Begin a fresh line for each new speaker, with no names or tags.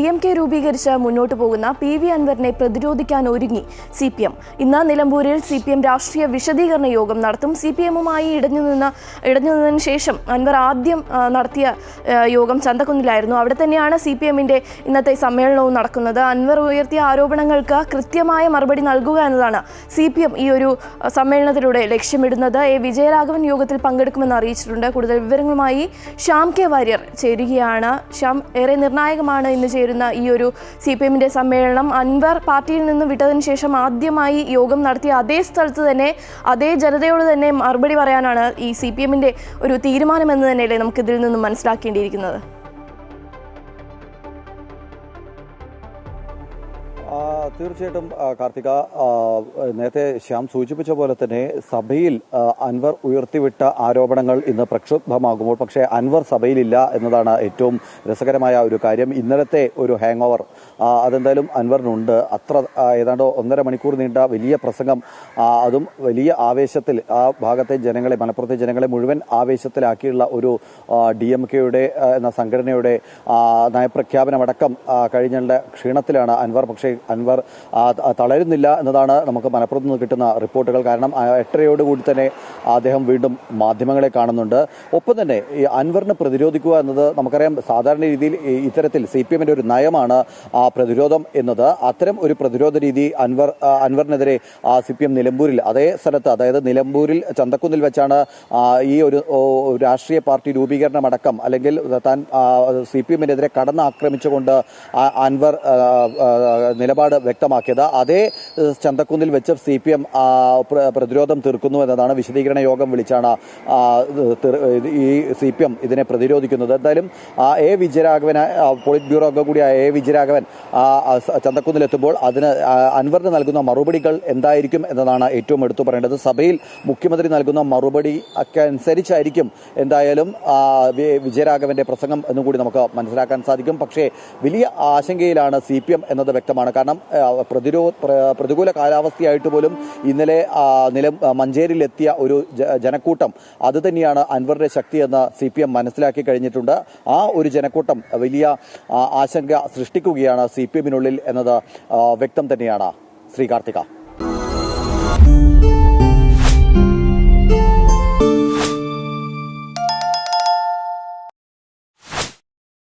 D M K രൂപീകരിച്ച് മുന്നോട്ട് പോകുന്ന പി വി അൻവറിനെ പ്രതിരോധിക്കാൻ ഒരുങ്ങി സി പി എം. ഇന്ന് നിലമ്പൂരിൽ സി പി എം രാഷ്ട്രീയ വിശദീകരണ യോഗം നടത്തും. സി പി എമ്മുമായി ഇടഞ്ഞു നിന്ന് ഇടഞ്ഞു നിന്നതിന് ശേഷം അൻവർ ആദ്യം നടത്തിയ യോഗം ചന്തക്കുന്നിലായിരുന്നു. അവിടെ തന്നെയാണ് സി പി എമ്മിന്റെ ഇന്നത്തെ സമ്മേളനവും നടക്കുന്നത്. അൻവർ ഉയർത്തിയ ആരോപണങ്ങൾക്ക് കൃത്യമായ മറുപടി നൽകുക എന്നതാണ് സി പി എം ഈ ഒരു സമ്മേളനത്തിലൂടെ ലക്ഷ്യമിടുന്നത്. എ. വിജയരാഘവൻ യോഗത്തിൽ പങ്കെടുക്കുമെന്ന് അറിയിച്ചിട്ടുണ്ട്. കൂടുതൽ വിവരങ്ങളുമായി ശ്യാം കെ വാര്യർ ചേരുകയാണ്. ശ്യാം ഏറെ നിർണായകമാണ് ഇന്ന് ചേരുന്ന ഈ ഒരു സി പി എമ്മിന്റെ സമ്മേളനം അൻവർ പാർട്ടിയിൽ നിന്ന് വിട്ടതിന് ശേഷം ആദ്യമായി യോഗം നടത്തിയ അതേ സ്ഥലത്ത് തന്നെ അതേ ജനതയോട് തന്നെ മറുപടി പറയാനാണ് ഈ സി പി എമ്മിന്റെ ഒരു തീരുമാനം എന്ന് തന്നെയല്ലേ നമുക്കിതിൽ നിന്നും മനസ്സിലാക്കേണ്ടിയിരിക്കുന്നത്?
തീർച്ചയായിട്ടും കാർത്തിക നേരത്തെ ശ്യാം സൂചിപ്പിച്ച പോലെ തന്നെ സഭയിൽ അൻവർ ഉയർത്തിവിട്ട ആരോപണങ്ങൾ ഇന്ന് പ്രക്ഷുബ്ധമാകുമ്പോൾ പക്ഷേ അൻവർ സഭയിലില്ല എന്നതാണ് ഏറ്റവും രസകരമായ ഒരു കാര്യം. ഇന്നലത്തെ ഒരു ഹാങ് ഓവർ അതെന്തായാലും അൻവറിനുണ്ട്. അത്ര ഏതാണ്ട് ഒന്നര മണിക്കൂർ നീണ്ട വലിയ പ്രസംഗം അതും വലിയ ആവേശത്തിൽ ആ ഭാഗത്തെ ജനങ്ങളെ മലപ്പുറത്തെ ജനങ്ങളെ മുഴുവൻ ആവേശത്തിലാക്കിയുള്ള ഒരു ഡി എം കെയുടെ എന്ന സംഘടനയുടെ നയപ്രഖ്യാപനമടക്കം കഴിഞ്ഞ ക്ഷീണത്തിലാണ് അൻവർ. പക്ഷേ അൻവർ ആ, തളരുന്നില്ല എന്നതാണ് നമുക്ക് മലപ്പുറത്ത് നിന്ന് കിട്ടുന്ന റിപ്പോർട്ടുകൾ. കാരണം എട്ടരയോടുകൂടി തന്നെ അദ്ദേഹം വീണ്ടും മാധ്യമങ്ങളെ കാണുന്നുണ്ട്. ഒപ്പം തന്നെ ഈ അൻവറിനെ പ്രതിരോധിക്കുക എന്നത് നമുക്കറിയാം സാധാരണ രീതിയിൽ ഇത്തരത്തിൽ സി പി എമ്മിന്റെ ഒരു നയമാണ് ആ പ്രതിരോധം എന്നത്. അത്തരം ഒരു പ്രതിരോധ രീതി അൻവർ അൻവറിനെതിരെ സി പി എം നിലമ്പൂരിൽ അതേ സ്ഥലത്ത് അതായത് നിലമ്പൂരിൽ ചന്തക്കുന്നിൽ വെച്ചാണ് ഈ ഒരു രാഷ്ട്രീയ പാർട്ടി രൂപീകരണം അടക്കം അല്ലെങ്കിൽ താൻ സി പി എമ്മിനെതിരെ കടന്നാക്രമിച്ചുകൊണ്ട് അൻവർ നിലപാട് വ്യക്തമാക്കിയത്. അതേ ചന്തക്കുന്നിൽ വെച്ച് സി പി എം പ്രതിരോധം തീർക്കുന്നു എന്നതാണ് വിശദീകരണ യോഗം വിളിച്ചാണ് ഈ സി പി എം ഇതിനെ പ്രതിരോധിക്കുന്നത്. എന്തായാലും എ വിജയരാഘവൻ പോളിറ്റ് ബ്യൂറോ അംഗം കൂടിയായ എ വിജയരാഘവൻ ചന്തക്കുന്നിലെത്തുമ്പോൾ അതിന് അൻവറിന് നൽകുന്ന മറുപടികൾ എന്തായിരിക്കും എന്നതാണ് ഏറ്റവും എടുത്തു പറയേണ്ടത്. സഭയിൽ മുഖ്യമന്ത്രി നൽകുന്ന മറുപടി അനുസരിച്ചായിരിക്കും എന്തായാലും വിജയരാഘവന്റെ പ്രസംഗം എന്നും കൂടി നമുക്ക് മനസ്സിലാക്കാൻ സാധിക്കും. പക്ഷേ വലിയ ആശങ്കയിലാണ് സി പി എം എന്നത് വ്യക്തമാണ്. കാരണം പ്രതിരോ പ്രതികൂല കാലാവസ്ഥയായിട്ട് പോലും ഇന്നലെ നില മഞ്ചേരിയിലെത്തിയ ഒരു ജനക്കൂട്ടം. അത് തന്നെയാണ് അൻവറിന്റെ ശക്തി എന്ന് സി പി എം മനസ്സിലാക്കി കഴിഞ്ഞിട്ടുണ്ട്. ആ ഒരു ജനക്കൂട്ടം വലിയ ആശങ്ക സൃഷ്ടിക്കുകയാണ് സി പി എമ്മിനുള്ളിൽ എന്നത് വ്യക്തം തന്നെയാണ്. ശ്രീ കാർത്തിക.